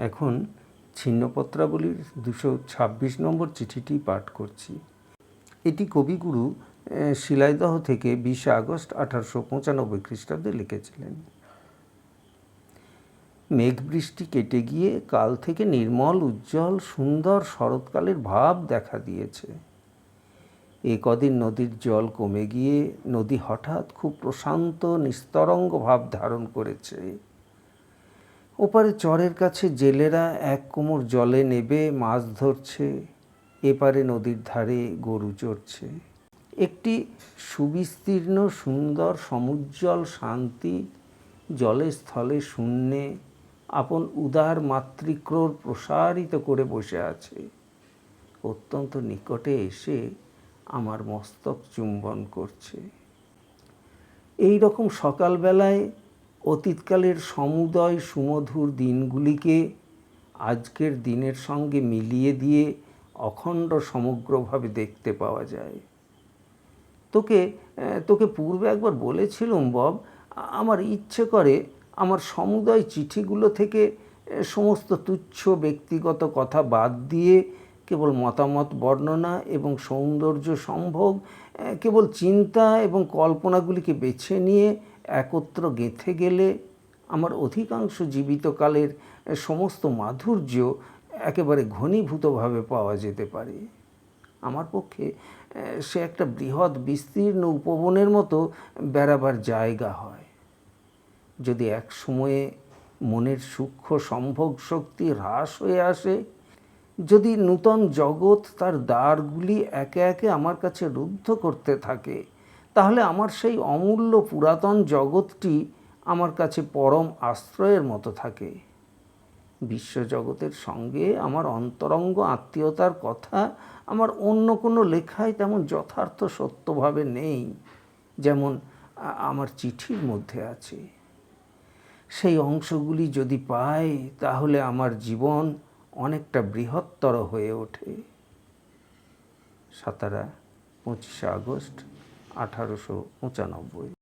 এখন ছিন্নপত্রাবলীর দুশো ছাব্বিশ নম্বর চিঠিটি পাঠ করছি। এটি কবিগুরু শিলাইদহ থেকে বিশে আগস্ট আঠারোশো পঁচানব্বই খ্রিস্টাব্দে লিখেছিলেন। মেঘবৃষ্টি কেটে গিয়ে কাল থেকে নির্মল, উজ্জ্বল, সুন্দর শরৎকালের ভাব দেখা দিয়েছে। এ কদিন নদীর জল কমে গিয়ে নদী হঠাৎ খুব প্রশান্ত, নিস্তরঙ্গ ভাব ধারণ করেছে। ওপারে চরের কাছে জেলেরা এক কোমর জলে নেবে, মাছ ধরছে, এপারে নদীর ধারে গরু চড়ছে। একটি সুবিস্তীর্ণ, সুন্দর, সমুজ্জ্বল, শান্তি জলে স্থলে শূন্যে আপন উদার মাতৃক্রোর প্রসারিত করে বসে আছে। অত্যন্ত নিকটে এসে আমার মস্তক চুম্বন করছে। এই রকম সকালবেলায় অতীতকালের সমুদয় সুমধুর দিনগুলিকে আজকের দিনের সঙ্গে মিলিয়ে দিয়ে অখণ্ড সমগ্রভাবে দেখতে পাওয়া যায়। তোকে তোকে পূর্বে একবার বলেছিলুম বব আমার ইচ্ছে করে আমার সমুদয় চিঠিগুলো থেকে সমস্ত তুচ্ছ ব্যক্তিগত কথা বাদ দিয়ে কেবল মতামত বর্ণনা এবং সৌন্দর্য সম্ভোগ আহ, কেবল চিন্তা এবং কল্পনাগুলিকে বেছে নিয়ে একত্র গেঁথে গেলে আমার অধিকাংশ জীবিতকালের সমস্ত মাধুর্য একেবারে ঘনীভূতভাবে পাওয়া যেতে পারে। আমার পক্ষে সে একটা বৃহৎ, বিস্তীর্ণ উপবনের মতো বেড়াবার জায়গা হয়। যদি এক সময়ে মনের সূক্ষ্ম সম্ভোগ শক্তি হ্রাস হয়ে আসে, যদি নূতন জগৎ তার দ্বারগুলি একে একে আমার কাছে রুদ্ধ করতে থাকে তাহলে আমার সেই অমূল্য পুরাতন জগৎটি আমার কাছে পরম আশ্রয়ের মতো থাকে। বিশ্বজগতের সঙ্গে আমার অন্তরঙ্গ আত্মীয়তার কথা আমার অন্য কোনো লেখায় তেমন যথার্থ সত্যভাবে নেই, যেমন আমার চিঠির মধ্যে আছে। সেই অংশগুলি যদি পাই, তাহলে আমার জীবন অনেকটা বৃহত্তর হয়ে ওঠে। সাতারা, পঁচিশে আগস্ট আঠারোশো পঁচানব্বই।